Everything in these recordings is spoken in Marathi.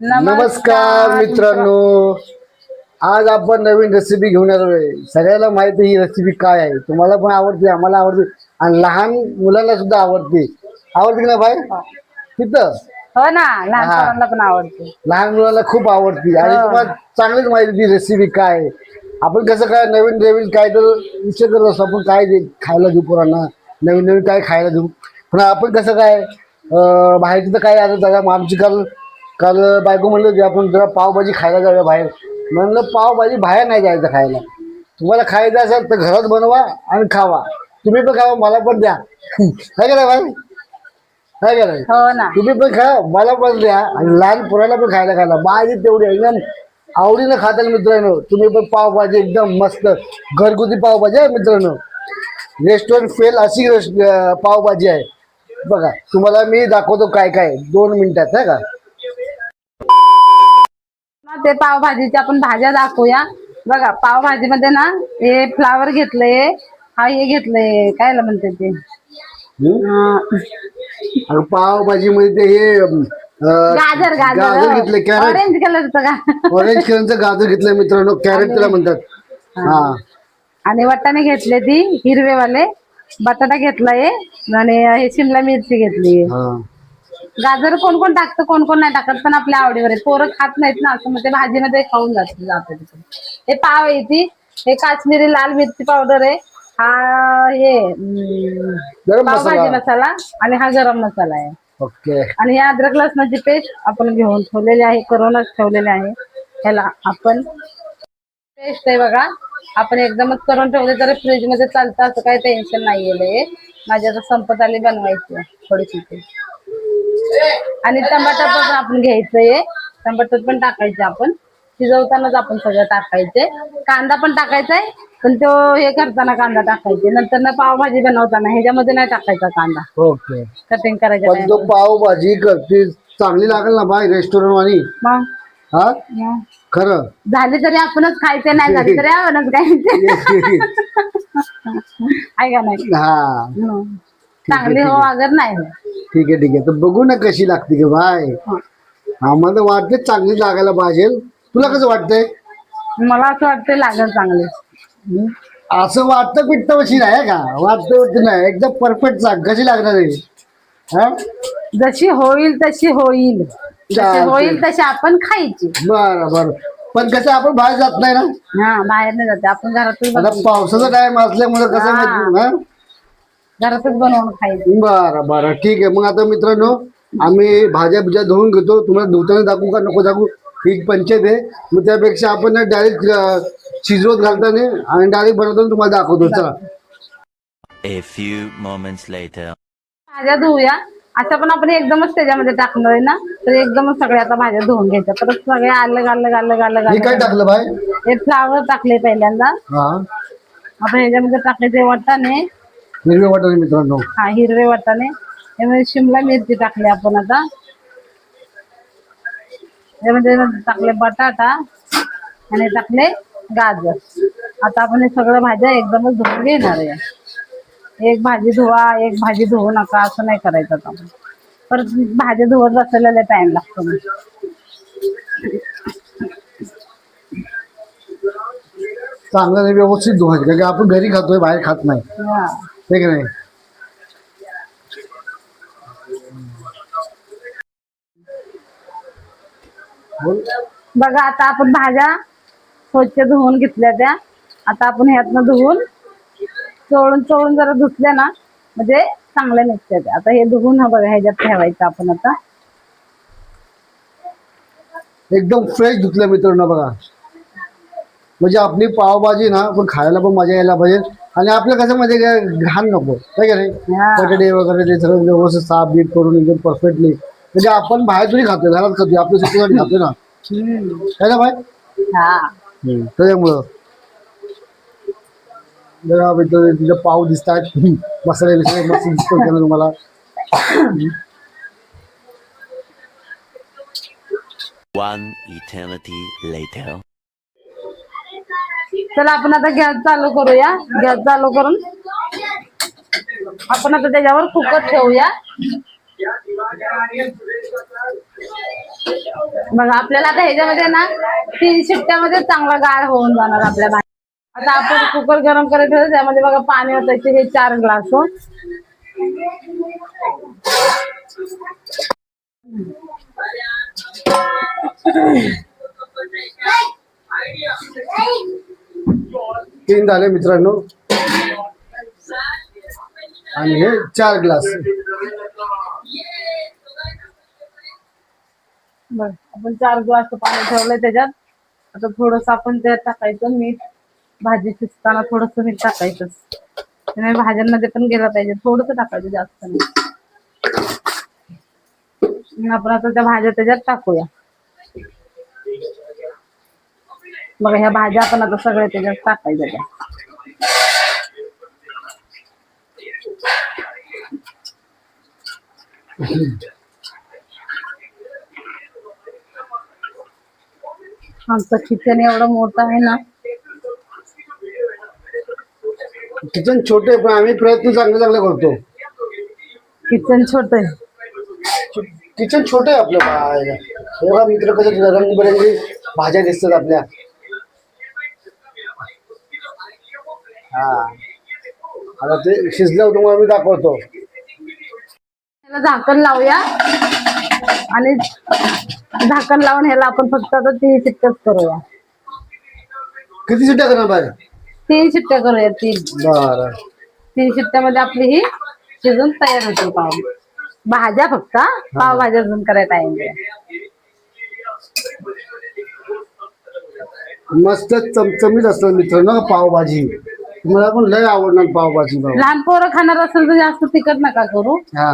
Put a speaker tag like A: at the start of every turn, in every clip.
A: नमस्कार मित्रांनो. आज आपण नवीन रेसिपी घेऊन आलोय सगळ्याला माहिती आहे ही रेसिपी काय आहे? तुम्हाला पण आवडते आम्हाला आवडते. आणि लहान मुलांना सुद्धा आवडते. आवडते की ना भाई? तिथं?
B: हो ना लहान
A: हा.
B: पोरांना पण आवडते.
A: लहान मुलांना खूप आवडते. आणि
B: हो.
A: तुम्हाला चांगलीच माहिती ती रेसिपी काय आहे. आपण कसं काय नवीन नवीन काय तर विचार करत असतो. आपण काय दे खायला देऊ पोरांना? नवीन नवीन काय खायला देऊ? पण आपण कसं काय अं, बाहेरचं तर काय आता दादा आमची काल काल बायको म्हणलं होती आपण जरा पावभाजी खायला जाऊया बाहेर. म्हणलं पावभाजी बाहेर नाही जायचं खायला. तुम्हाला खायचं असेल तर घरात बनवा आणि खावा. तुम्ही पण खावा मला पण द्या. काय करा भाई? काय करा
B: हो
A: तुम्ही पण खा मला पण द्या आणि लहान पोराला पण खायला खायला माझी तेवढी आहे. एकदम आवडीनं खाताल मित्रांनो. तुम्ही पण पावभाजी एकदम मस्त. घरगुती पावभाजी आहे मित्रांनो. रेस्टॉरंट फेल अशी पावभाजी आहे. बघा तुम्हाला मी दाखवतो काय काय. दोन मिनिटात आहे का?
B: ते पावभाजीच्या आपण भाज्या दाखवूया. बघा पावभाजीमध्ये ना हे फ्लावर घेतलंय हा हे घेतलंय काय म्हणते ते?
A: पावभाजी मध्ये हे
B: गाजर
A: गाजर घेतले कॅरेट
B: ऑरेंज कलरचं का?
A: ऑरेंज कलरचं गाजर घेतलंय मित्रांनो कॅरेट त्याला म्हणतात. हा.
B: आणि वाटाणे घेतले ती हिरवेवाले. बटाटा घेतलाय. आणि हे शिमला मिरची घेतली. गाजर कोण कोण टाकतं कोण कोण नाही टाकत पण आपल्या आवडीवर आहे. पोरं खात नाहीत ना असं मग ते भाजीमध्ये खाऊन जात जातं हे पाव आहे ती. हे काश्मीरी लाल मिरची पावडर आहे. हा हे
A: गरम
B: पावभाजी
A: मसाला.
B: मसाला आणि हा गरम मसाला आहे.
A: ओके.
B: आणि ही अद्रक लसणाची पेस्ट आपण घेऊन ठेवलेली आहे करूनच ठेवलेली आहे. ह्याला आपण पेस्ट आहे बघा. आपण एकदमच करून ठेवले तरी फ्रीजमध्ये चालतं असं काही टेन्शन नाही माझी आता संपत आली बनवायची थोडीशी. ती आणि टमाटर पण आपण घ्यायचंय. टमाटर पण टाकायचे आपण. शिजवतानाच आपण सगळं टाकायचे. कांदा पण टाकायचा आहे पण तो हे करताना कांदा टाकायचे. नंतर ना पावभाजी बनवताना ह्याच्यामध्ये नाही टाकायचा कांदा.
A: ओके.
B: कटिंग
A: पण तो पावभाजी करते चांगली लागेल ना बाय रेस्टॉरंट
B: मग?
A: हा?
B: मग.
A: खरं?
B: झाली तरी आपणच खायचे नाही झाली तरी आपणच खायचे. आहे का नाही?
A: हा.
B: हं. चांगली हो अगर नाही.
A: ठीक आहे ठीक आहे. तर बघू ना कशी लागते की बाय.
B: हं.
A: आम्हाला वाटते चांगली लागायला पाहिजे. तुला कसं वाटतंय?
B: मला असं वाटतं लागल चांगली?
A: असं वाटतं पिट्ट वशी नाही का? वाटतं वाटतं नाही? एकदम परफेक्ट सांग कशी लागणार आहे? हा?
B: जशी होईल तशी होईल. जशी. होईल तशी आपण खायची.
A: बरं बरं. पण कसं आपण बाहेर जात नाही ना?
B: हा बाहेर नाही जाते. आपण बनवून
A: पावसाचा टाइम असल्यामुळे कसं?
B: घरातच बनवून खायची.
A: बरं बरं. ठीक आहे. मग आता मित्रांनो आम्ही भाज्या बिज्या धुवून घेतो. तुम्हाला धुताना दाखवू का? नको दाखवू? ही पंचायत आहे. मग त्यापेक्षा आपण डायरेक्ट शिजवत घालताना आणि डायरेक्ट बनवताना तुम्हाला दाखवतो. चला.
C: A few moments later.
B: भाज्या धुवूया असं पण आपण एकदमच त्याच्यामध्ये टाकणार आहे ना? तर एकदमच सगळ्या आता भाज्या धुवून घ्यायच्या. परत सगळे अलग अलग अलग अलग
A: हे काय
B: अलग
A: टाकलं बाय
B: हे फ्लावर टाकले पहिल्यांदा.
A: हा.
B: आता ह्याच्यामध्ये टाकायचे वाटाणे.
A: हिरवे वाटाणे मित्रांनो.
B: हा हिरवे वाटाणे. त्यामध्ये शिमला मिरची टाकली आपण आता. त्यामध्ये टाकले बटाटा आणि टाकले गाजर. आता आपण हे सगळं भाज्या एकदमच धुवून घेणार आहे. एक भाजी धुवा एक भाजी धुवू नका असं नाही करायचं आता. आपण. परत भाज्या धुवत बसायला टाइम लागतो.
A: चांगलं व्यवस्थित धुवायचं कारण आपण घरी खातोय बाहेर खात नाही. की नाही बोल.
B: बघा आता आपण भाज्या स्वच्छ धुवून घेतल्या त्या. आता आपण ह्यातनं धुवून चोळून चोळून जरा धुतल्या ना म्हणजे चांगल्या निघते त्या. आता हे धुवून हा बघा ह्याच्यात ठेवायचं आपण आता.
A: एकदम फ्रेश धुतलं मित्रांनो बघा. म्हणजे आपली पावभाजी ना पण खायला पण मजा यायला पाहिजे. आणि आपलं कसं म्हणजे काय घाण नको. काय नाही. बटाटे वगैरे ते सगळं व्यवस्थित साफ बीट करून एकदम परफेक्टली म्हणजे आपण बाहेर थोडी खातोय घरात खातोय आपल्या शेतीसाठी खातोय ना. काय ना बाय
B: हा.
A: त्याच्यामुळं. मित्र तिथं पाव दिसतात मसाले बिसाले मस्त दिसतो त्यानं तुम्हाला.
C: One eternity later.
B: चला आपण आता गॅस चालू करूया. गॅस चालू करून आपण आता त्याच्यावर कुकर ठेवूया. बघा आपल्याला आता ह्याच्यामध्ये ना तीन शिट्ट्यामध्ये चांगला गाळ होऊन जाणार आपल्या भाजी आता आपण कुकर गरम करत ठेवतो त्यामध्ये बघा पाणी ओतायचे हे चार ग्लास हो.
A: तीन झाले मित्रांनो. आणि हे चार ग्लास.
B: आपण चार ग्लास पाणी ठेवलंय त्याच्यात. आता थोडस आपण त्यात टाकायचं मीठ. भाजी शिजताना थोडस मीठ टाकायचं. त्यामुळे भाज्यांमध्ये पण गेलं पाहिजे. थोडस टाकायचं जास्त नाही. आपण आता त्या भाज्या त्याच्यात टाकूया. बघा ह्या भाज्या आपण आता सगळ्या त्याच्यात टाकायच्या त्या. आमचं किचन एवढं मोठं आहे ना.
A: किचन छोटे पण आम्ही प्रयत्न चांगले चांगले करतो.
B: किचन छोट आहे.
A: किचन छोटे आहे आपलं हे बघा मित्र कसं रंगबिरंगी भाज्या दिसतात आपल्या. हा. आता ते शिजल्यावर तुम्हाला मी दाखवतो.
B: ह्याला झाकण लावूया. आणि झाकण लावून ह्याला आपण फक्त आता तीन शिट्ट्याच करूया.
A: किती शिट्ट्या करणार बाहेर
B: तीन शिट्ट्या करूया तीन
A: बरं.
B: तीन शिट्ट्यामध्ये आपली ही शिजून तयार होते पाव. भाज्या फक्त हा? पावभाज्या अजून करायला टाइम
A: मस्त चमचमीत असतं मित्रांनो पावभाजी. तुम्हाला पण लय आवडणार पावभाजी पाव
B: लहान पोरं खाणार असेल तर जास्त तिखट नका करू.
A: हा.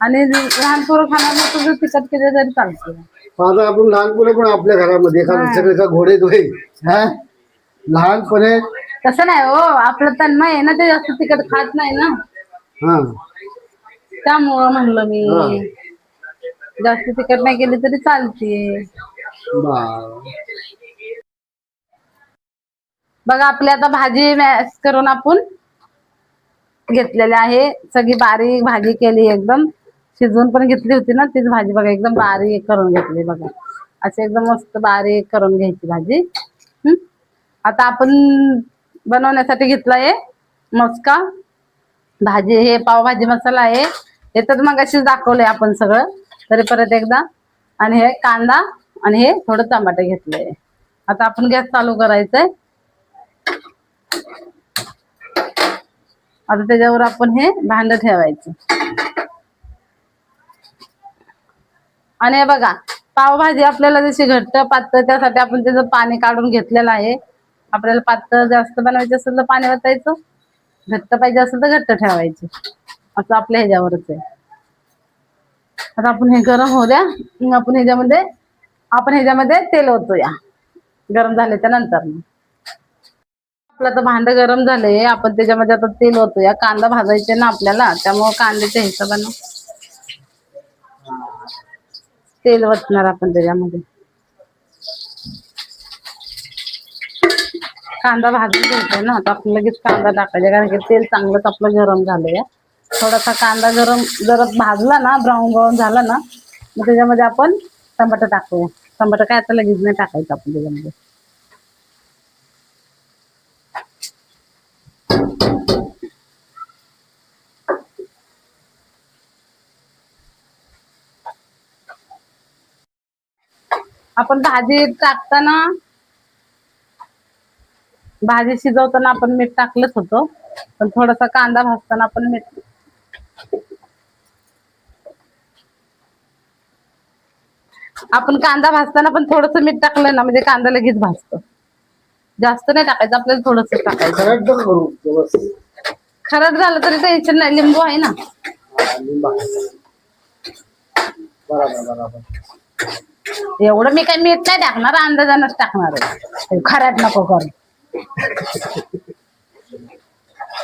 B: आणि लहान पोरं खाणार नसेल तर तिखट केले तरी चालते.
A: आता आपण लहानपणे पण आपल्या घरामध्ये एखादं सगळे का घोडे धुळे हा? लहानपणे
B: तसं नाही हो आपलं तन्मय आहे ना ते जास्त तिखट खात नाही ना.
A: हा.
B: त्यामुळं म्हणलं मी
A: हा.
B: जास्त तिखट नाही केली तरी चालते.
A: बरं.
B: बघा आपली आता भाजी मॅश करून आपण घेतलेली आहे. सगळी बारीक भाजी केली एकदम. शिजवून पण घेतली होती ना तीच भाजी बघा एकदम बारीक करून घेतली बघा. अशी एकदम मस्त बारीक करून घ्यायची भाजी. हम्म आता आपण बनवण्यासाठी घेतला आहे मस्का. भाजी हे पावभाजी मसाला आहे. हे तर मग अशीच दाखवलंय आपण सगळं. तरी परत एकदा. आणि हे कांदा आणि हे थोडं टमाटे घेतलंय. आता आपण गॅस चालू करायचंय. आता त्याच्यावर आपण हे भांड ठेवायचं. आणि बघा पावभाजी आपल्याला जशी घट्ट पातळ त्यासाठी आपण त्याचं पाणी काढून घेतलेलं आहे. आपल्याला पातळ जास्त बनवायचं असेल तर पाणी वतायचं. घट्ट पाहिजे असेल तर घट्ट ठेवायचं. असं आपल्या ह्याच्यावरच आहे. आता आपण हे गरम होऊ द्या. आपण ह्याच्यामध्ये आपण ह्याच्यामध्ये तेल होतो या गरम झाल्याच्यानंतर आपलं आता भांडं गरम झालंय आपण त्याच्यामध्ये आता तेल होतो या कांदा भाजायचे ना आपल्याला त्यामुळे कांद्याच्या हिशोबानं तेल वचणार आपण त्याच्यामध्ये. कांदा भाजून घ्यायचा ना आता आपण लगेच कांदा टाकायचा कारण की तेल चांगलंच आपलं गरम झालंय. थोडासा कांदा गरम जर भाजला ना ब्राऊन ब्राऊन झाला ना मग त्याच्यामध्ये आपण टमाटर टाकूया. टमाटर काय आता लगेच नाही टाकायचं आपण त्याच्यामध्ये. आपण भाजी टाकताना भाजी शिजवताना आपण मीठ टाकलंच होतं. पण थोडासा कांदा भाजताना आपण मीठ आपण कांदा भाजताना पण थोडस मीठ टाकलं ना म्हणजे कांदा लगेच भाजतो. जास्त नाही टाकायचं आपल्याला थोडस टाकायचं.
A: खरंच नका करू व्यवस्थित.
B: खराब झालं तरी टेन्शन नाही लिंबू आहे ना.
A: हा, लिंबू आहे. बरोबर बरोबर.
B: एवढं मी काही मीठ नाही टाकणार अंदाजानच टाकणार आहे. खराब नको करू.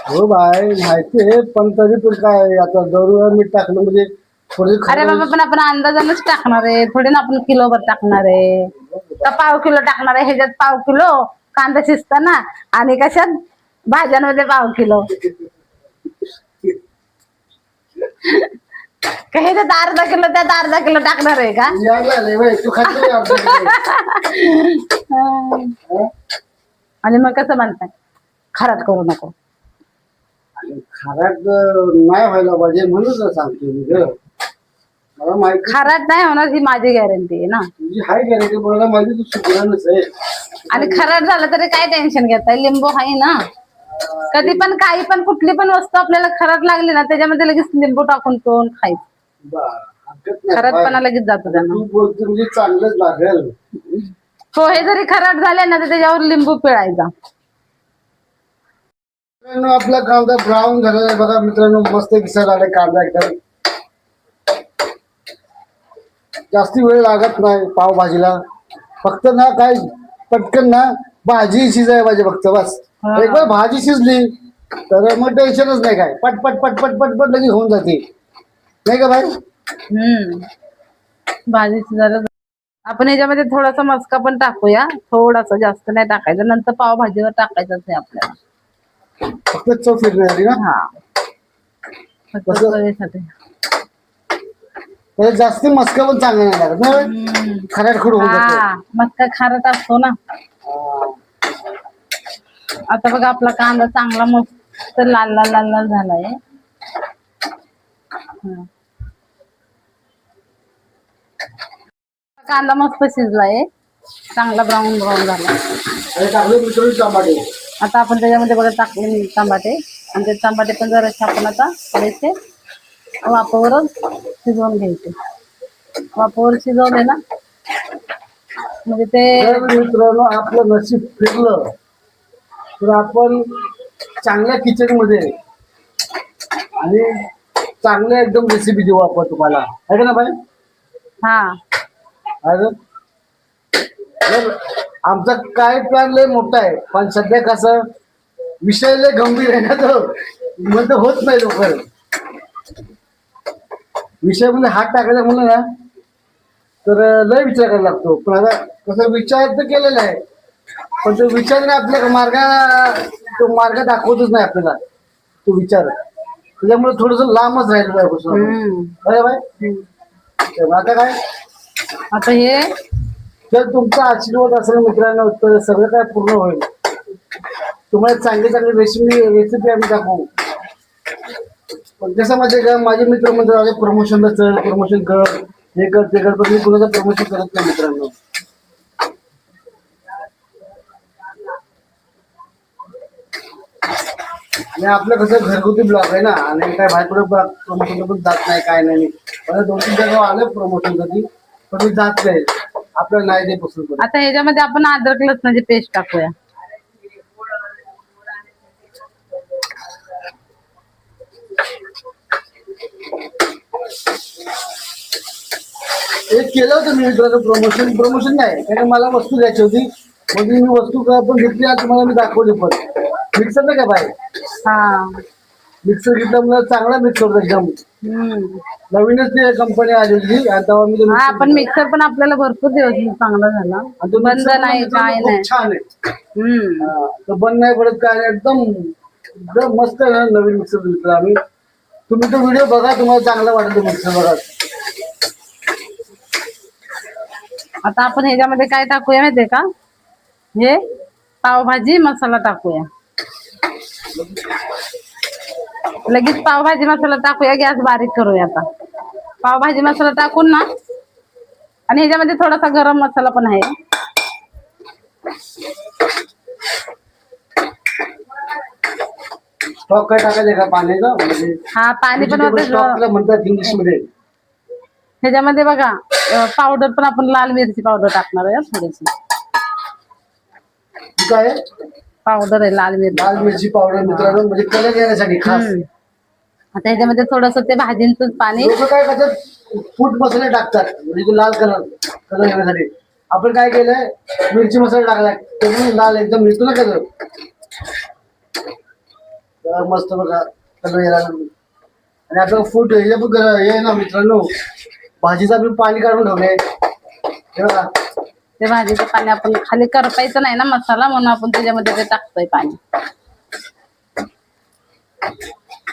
A: हो बाय माहिती आहे पण तरी पण काय आता जरूर मीठ टाकलं म्हणजे थोडी
B: अरे बाबा पण आपण अंदाजानच टाकणार आहे. थोडी ना आपण किलोभर टाकणार आहे. पाव किलो टाकणार आहे ह्याच्यात पाव किलो. कांदा शिजताना आणि कशात? भाज्यांमध्ये पाव किलो. का हे त्यात अर्धा किलो त्यात अर्धा किलो टाकणार आहे का? आणि मग कसं म्हणताय? खराट करू नको.
A: खराब नाही व्हायला पाहिजे म्हणून सांगतो
B: खराट नाही. होणार ही माझी गॅरंटी आहे ना.
A: तुझी हाय गॅरंटी मला माहिती तू सुगरणच आहे
B: आणि खराट झालं तरी काय टेन्शन घेताय? लिंबू आहे ना. कधी पण काही पण कुठली पण वस्तू आपल्याला खराट लागली ना त्याच्यामध्ये लगेच लिंबू टाकून पिऊन खायचं.
A: बरं, हरकत नाही.
B: खराटपणा लगेच जातो त्यांना.
A: तू बोलते म्हणजे चांगलंच लागेल.
B: पोहे जरी खराट झाले ना तर त्याच्यावर लिंबू पिळायचा.
A: मित्रांनो आपला कांदा ब्राऊन झालेला आहे बघा. मित्रांनो मस्त दिसायला आलाय कांदा एकदम. जास्ती वेळ लागत नाही पावभाजीला. फक्त ना काय पटकन ना भाजी शिजाय पाहिजे फक्त बस. एक वेळ भाजी शिजली तर मग टेन्शनच नाही काय. पट पट पट पट पट पट लगेच होऊन जाते. नाही का भाई?
B: हम्म. भाजीची जरा आपण याच्यामध्ये थोडासा मस्का पण टाकूया. थोडासा जास्त नाही टाकायचं. नंतर पावभाजीवर टाकायचंच नाही आपल्याला.
A: फक्त चव फिरण्यासाठी ना?
B: हा. फक्त? चवीसाठी.
A: तर जास्ती मस्का पण चांगला नाही लागत. ना. खराट खुड होऊन जातो.
B: हा मस्का खारट असतो ना.
A: हा.
B: आता बघा आपला कांदा चांगला मस्त लाल लाल लाल लाल झालाय. हं. कांदा मस्त शिजलाय. चांगला ब्राऊन ब्राऊन झाला.
A: टाकले टमाटे.
B: आता आपण त्याच्यामध्ये बघा टाकले टमाटे. आणि ते टमाटे पण जरासे आपण आता थोडेसे वाफावरच शिजवून घ्यायचे. वाफावर शिजवले ना म्हणजे ते
A: तर मित्रांनो आपलं नशीब फिरलं तर आपण चांगल्या किचनमध्ये आणि चांगल्या एकदम रेसिपी देऊ आपण तुम्हाला. आहे का ना बाई
B: हा.
A: तर आमचा काय प्लॅन लय मोठा आहे पण सध्या कसं विषय लय गंभीर आहे ना तो. म्हणतो होत नाही लवकर. विषय म्हणजे हात टाकायचा म्हणलं ना तर लय विचार करायला लागतो. पण आता कसं विचार तर केलेला आहे. पण तो विचार नाही आपल्या मार्ग तो मार्ग दाखवतच नाही आपल्याला तो विचार. त्याच्यामुळे थोडस लांबच. अरे बाय आता काय?
B: आता हे?
A: जर तुमचा आशीर्वाद असेल मित्रांनो तर सगळं काय पूर्ण होईल. तुम्हाला चांगली चांगली रेसिपी रेसिपी आम्ही दाखवू. म्हणजे पण कसं का? माझे मित्र म्हणतात प्रमोशनला चल प्रमोशन कर. हे कर ते कर पण मी कुणाचं प्रमोशन करत नाही मित्रांनो. आणि आपलं कसं घरगुती ब्लॉग आहे ना? आणि काय बाहेर कुठं प्रमोशन पण जात नाही काय नाही. मला दोन तीन जागा आलं प्रमोशनसाठी पण मी जात नाही. आपल्याला नाही ते पसंत
B: आता ह्याच्यामध्ये आपण अद्रक लसणाची पेस्ट टाकूया.
A: एक केलं होतं मी मित्राचं प्रमोशन प्रमोशन नाही कारण मला वस्तू घ्यायची होती. मग मी वस्तू पण घेतली आणि तुम्हाला मी दाखवली पण. मिक्सर नाही का बाय
B: हा.
A: मिक्सर घेतला मला चांगला मिक्सर होता एकदम.
B: हम्म.
A: नवीनच ते कंपनी आली होती आणि तेव्हा मी तो
B: हा
A: mixer
B: पण मिक्सर पण आपल्याला भरपूर दिवस चांगला झाला.
A: आणि तो
B: बंद
A: mixer
B: नाही काय
A: खूप
B: नाही
A: छान आहे.
B: हम्म.
A: हा, तो बंद नाही पडत काय नाही एकदम एकदम मस्त आहे ना नवीन मिक्सर घेतला आम्ही. तुम्ही तो व्हिडिओ बघा तुम्हाला चांगला वाटेल मिक्सर बघा
B: आता आपण ह्याच्यामध्ये काय टाकूया माहितीये का? हे पावभाजी मसाला टाकूया. लगेच पावभाजी मसाला टाकूया गॅस बारीक करूया आता. पावभाजी मसाला टाकून ना आणि ह्याच्यामध्ये थोडासा गरम मसाला पण आहे.
A: स्टॉक काय टाकायचं का? पाण्याचा? म्हणजे
B: हा पाणी पण होते
A: स्टॉकला म्हणतात इंग्लिशमध्ये.
B: ह्याच्यामध्ये बघा पावडर पण आपण लाल मिरची पावडर टाकणार आहे थोडीशी.
A: काय
B: पावडर आहे लाल मिरची
A: लाल मिरची पावडर मित्रांनो म्हणजे कलर येण्यासाठी खास.
B: आता ह्याच्यामध्ये थोडस ते भाजींच पाणी.
A: लोक काय करतात फूट मसाले टाकतात म्हणजे तो लाल कलर कलर येण्यासाठी आपण काय केलंय मिरची मसाला टाकलाय त्यामुळे लाल एकदम येतो ना कलर मस्त बघा कलर यायला लागला. आणि आपलं फूट हे पण हे ना मित्रांनो. भाजीचा बी पाणी काढून ठेवले
B: ते भाजीचं पाणी आपण खाली करपायचं नाही ना मसाला म्हणून आपण त्याच्यामध्ये ते टाकतोय पाणी.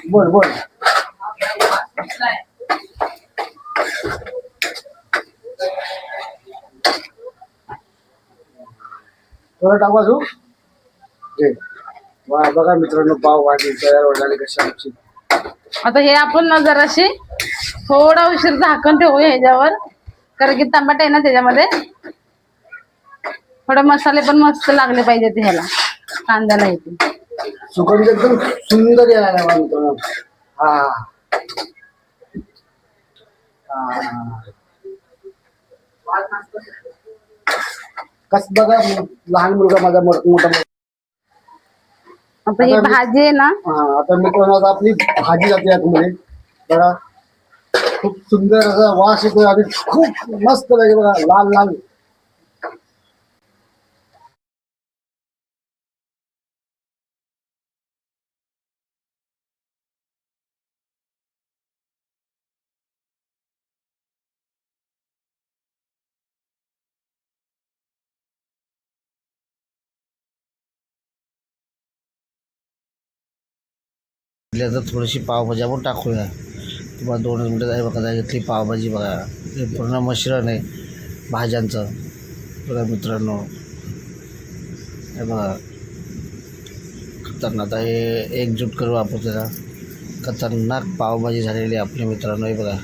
A: बोल
D: बोल. टाकू अजून? बघा मित्रांनो पाव भाजी तयार होणार कशी
B: आता हे आपण ना जराशी थोडा उशीर झाकण ठेवू ह्याच्यावर. कारण की टमाटे आहे ना त्याच्यामध्ये. थोडे मसाले पण मस्त लागले पाहिजेत ह्याला. कांद्याला इथे
D: सुगंध एकदम सुंदर यायला हा. हा. कस बघा लहान मुलगा माझा मोठ- मोठा मुलगा.
B: आता ही भाजी आहे ना.
D: हा आता मित्रांनो आता आपली भाजी जाते आतमध्ये बघा. खूप सुंदर असा वास येतो आणि खूप मस्त लागेल बघा लाल लाल.
A: थोडीशी पावभाजी आपण टाकूया. किंवा दोन मिनटं आहे बघा घेतली पावभाजी बघा. हे पूर्ण मिश्रण आहे भाज्यांचं. बघा मित्रांनो. हे बघा. खतरनाक. आता हे एकजूट करू आपण त्याला. खतरनाक पावभाजी झालेली आपल्या मित्रांनो हे बघा.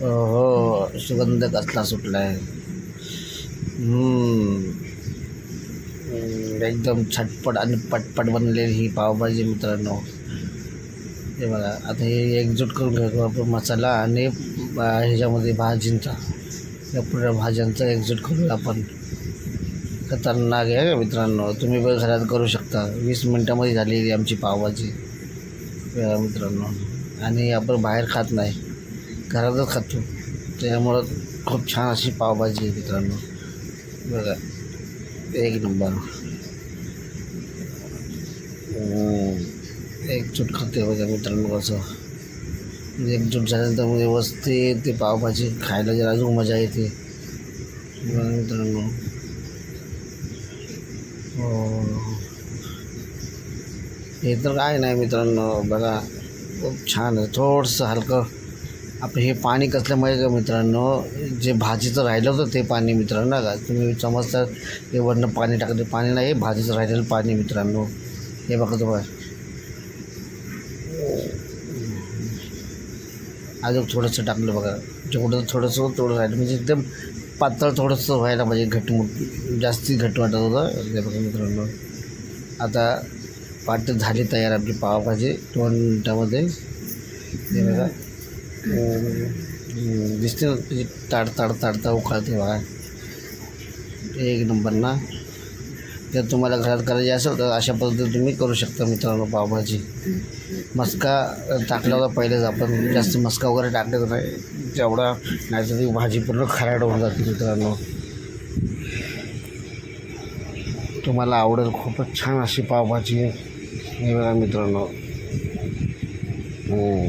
A: हो सुगंध कसला सुटला आहे एकदम छटपट आणि पटपट बनलेली ही पावभाजी मित्रांनो. हे बघा आता हे एकजूट करून घेतो आपण मसाला आणि ह्याच्यामध्ये भाजींचा या पुऱ्या भाज्यांचा एकजूट करू आपण. खतरनाक आहे मित्रांनो? तुम्ही पण घरात करू शकता. वीस मिनटामध्ये झालेली आमची पावभाजी. मित्रांनो. आणि आपण बाहेर खात नाही. घरातच खातो. त्यामुळं खूप छान अशी पावभाजी आहे मित्रांनो. बघा एक नंबर. एकजूट खाते हो बघा मित्रांनो कसं म्हणजे एकजूट झाल्यानंतर मग व्यवस्थित ते पावभाजी खायला जरा अजून मजा येते. बघा मित्रांनो. हो. हे तर काय नाही मित्रांनो बघा. खूप छान आहे. थोडंसं हलकं. आपलं हे पाणी कसल्यामुळे का मित्रांनो जे भाजीचं राहिलं होतं ते पाणी मित्रांनो का? तुम्ही समजता हे वरनं पाणी टाकलं पाणी नाही हे भाजीचं राहिलेलं पाणी मित्रांनो. हे बघा तुम्हाला. अजून थोडंसं टाकलं बघा. जेवढं थोडंसं थोडं राहिलं. म्हणजे एकदम पातळ थोडंसं व्हायला पाहिजे. घट जास्ती घट वाटत होतं. ते बघा मित्रांनो. आता पाट झाली तयार आपली पावभाजी दोन मिनटामध्ये. हे बघा. दिसते म्हणजे ताड ताड ताडता उखाळते बघा. एक नंबर ना. जर तुम्हाला घरात करायची असेल तर अशा पद्धतीने तुम्ही करू शकता मित्रांनो पावभाजी. मस्का टाकला होता पहिलेच आपण जास्त मस्का वगैरे टाकत नाही जेवढा नाही तर ती भाजी पूर्ण खराड होऊन जाते मित्रांनो. तुम्हाला आवडेल खूपच छान अशी पावभाजी. मित्रांनो. हो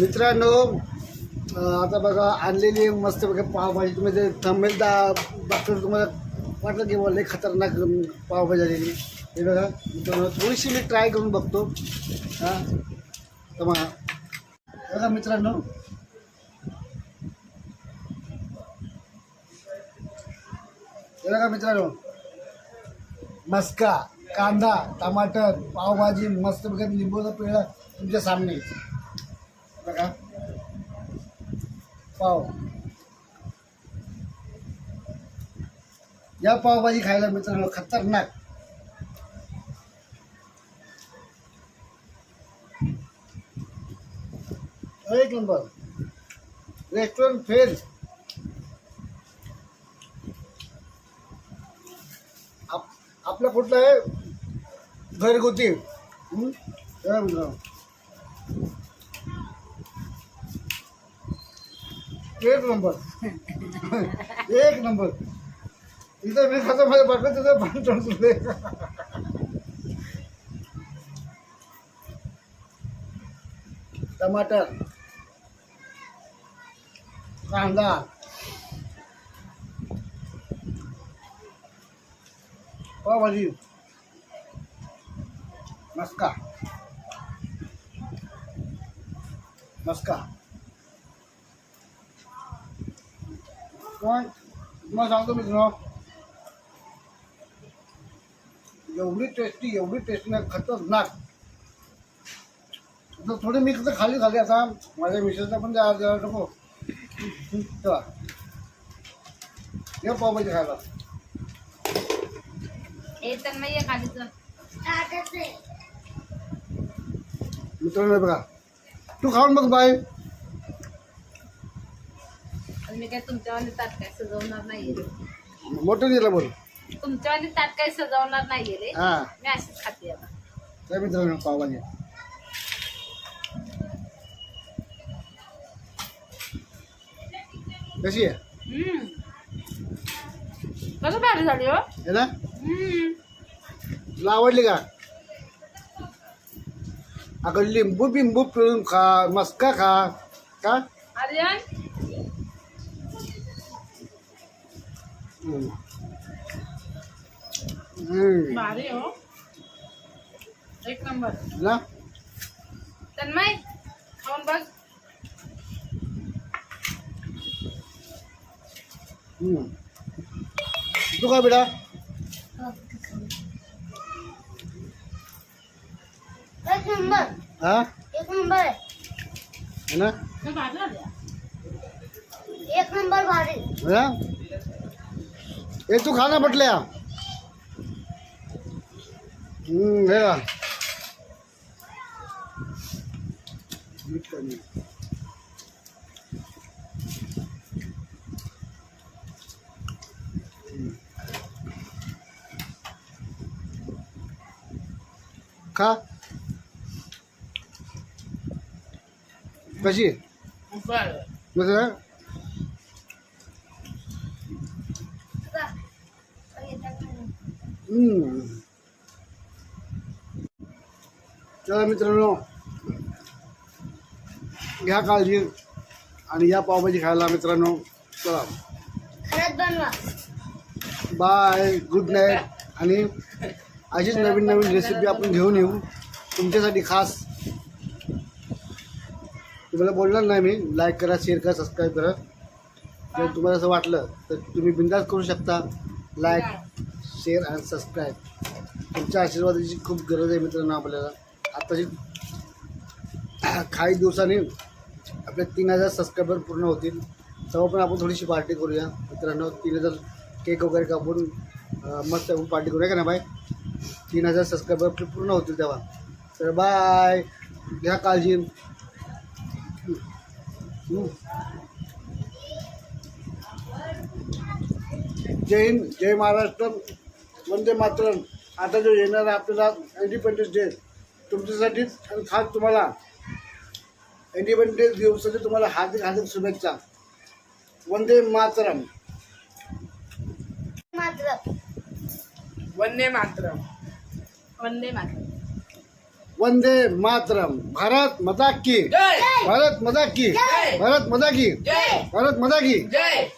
A: मित्रांनो
D: आता बघा आणलेली मस्त बघा पावभाजी. तुम्ही थांबेल दा बघता तुम्हाला वाटलं की लय खतरनाक पावभाजी आलेली. हे बघा मित्रांनो थोडीशी मी ट्राय करून बघतो. हां? तर मग बघा मित्रांनो. हे बघा मित्रांनो. मस्का
A: कांदा टमाटर पावभाजी मस्त बघा लिंबूचा पिळा तुमच्या सामने. बघा. पाव. या पावभाजी खायला मित्रांनो खतरनाक. एक नंबर. रेस्टॉरंट फेल आप आपला कुठला आहे? घरगुती. मित्रांनो एक नंबर. एक नंबर. इथं मी खातो माझ्या बाटलं तिथं पाणी टोचले टमाटर. कांदा. पावभाजी. मस्का. मस्का. पण तुम्हाला सांगतो मित्र एवढी टेस्टी एवढी टेस्टी ना खतरनाक आता थोडी मी कसं खाली खाली आता माझ्या मिसेसला पण द्या द्यायला नको चला या पावभाजी खायला
B: हे तर नाही आहे.
A: मित्रांनो बघा तू खाऊन बघ बाय
B: मी काय तुमच्यावानी ताट काय सजवणार नाहीये
A: मोठं दिलं बोल.
B: तुमच्यावानी ताट काय सजवणार नाहीये रे.
A: हां.
B: मी अशीच खाते आता.
A: त्या मित्रांनो पावभाजी कशी आहे?
B: हम्म. कसं भारी झाली हो?
A: है ना?
B: हम्म.
A: तुला आवडली का? अगं लिंबू बिंबू पिळून खा मस्का खा. का?
B: आर्यन? भारी हो। एक नंबर।
A: ना
B: तन्मय खाऊन बघ।
A: हम्म. तू काय बेटा।
E: एक नंबर।
A: हा?
E: एक नंबर।
A: है ना.
E: एक नंबर भारी।
A: है? ना हे तू खा ना म्हटल्या हम्म हे का मीठ कमी. हम्म. खा कशी आहे? चला मित्रांनो घ्या काळजी आणि या पावभाजी खायला मित्रांनो चला. बाय गुड नाईट आणि अशीच नवीन नवीन रेसिपी आपण घेऊन येऊ. तुमच्यासाठी खास. तुम्हाला बोलणार नाही मी. लाईक करा शेअर करा सबस्क्राईब करा. जर तुम्हाला असं वाटलं तर तुम्ही बिंदास करू शकता. लाईक शेअर अँड सबस्क्राईब तुमच्या आशीर्वादाची खूप गरज आहे मित्रांनो आपल्याला. आत्ताची काही दिवसांनी आपले तीन हजार सबस्क्रायबर पूर्ण होतील. तेव्हा पण आपण थोडीशी पार्टी करूया. मित्रांनो तीन हजार केक वगैरे कापून मस्त आपण पार्टी करूया का ना बाय तीन हजार सबस्क्रायबर पूर्ण होतील तेव्हा. तर बाय घ्या काळजी. जय हिंद जय महाराष्ट्र. वंदे मातरम. आता जो येणारा आपल्याला इंडिपेंडन्स डे तुमच्यासाठीच आणि खास तुम्हाला इंडिपेंडन्स दिवसाची तुम्हाला हार्दिक हार्दिक शुभेच्छा. वंदे मातरम.
E: मात्र
B: वंदे मातरम. वंदे मातरम.
A: वंदे मातरम. भारत माता की. भारत माता की. भारत माता की. भारत माता की.
B: जय!